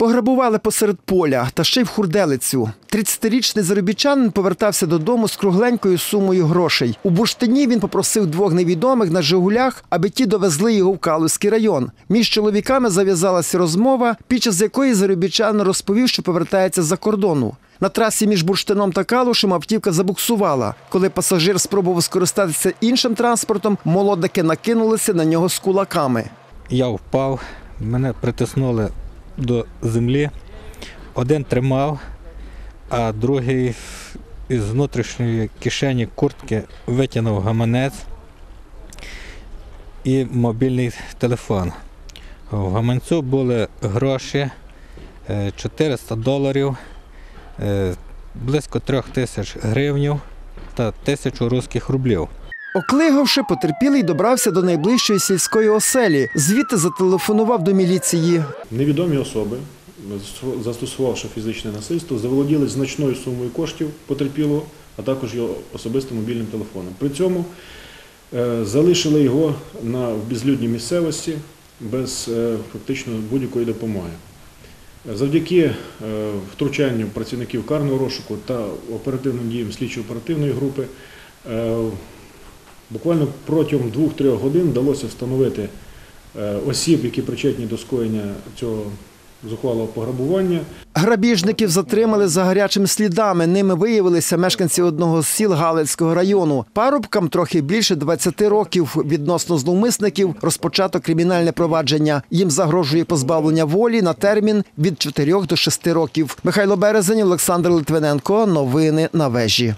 Пограбували посеред поля та ще й в хурделицю. 30-річний заробітчанин повертався додому з кругленькою сумою грошей. У бурштині він попросив двох невідомих на Жигулях, аби ті довезли його в Калузький район. Між чоловіками зав'язалася розмова, під час якої заробітчанин розповів, що повертається з-за кордону. На трасі між бурштином та калушем автівка забуксувала. Коли пасажир спробував скористатися іншим транспортом, молодики накинулися на нього з кулаками. Я впав, мене притиснули до землі. Один тримав, а другий із внутрішньої кишені куртки витягнув гаманець і мобільний телефон. В гаманцю були гроші е, 400 доларів, е, близько 3 тисяч гривнів та тисячу русських рублів. Оклигавши, потерпілий добрався до найближчої сільської оселі. Звідти зателефонував до міліції. Невідомі особи, застосувавши фізичне насильство, заволоділи значною сумою коштів потерпілого, а також його особистим мобільним телефоном. При цьому е, залишили його на в безлюдній місцевості без е, фактично будь-якої допомоги. Завдяки е, втручанню працівників карного розшуку та оперативним діям слідчо-оперативної групи буквально протягом 2-3 годин вдалося встановити е, осіб, які причетні до скоєння цього зухвалого пограбування. Грабіжників затримали за гарячими слідами. Ними виявилися мешканці одного з сіл Галицького району. Парубкам трохи більше 20 років. Відносно зловмисників розпочато кримінальне провадження. Їм загрожує позбавлення волі на термін від 4 до 6 років. Михайло Березень, Олександр Литвиненко. Новини на вежі.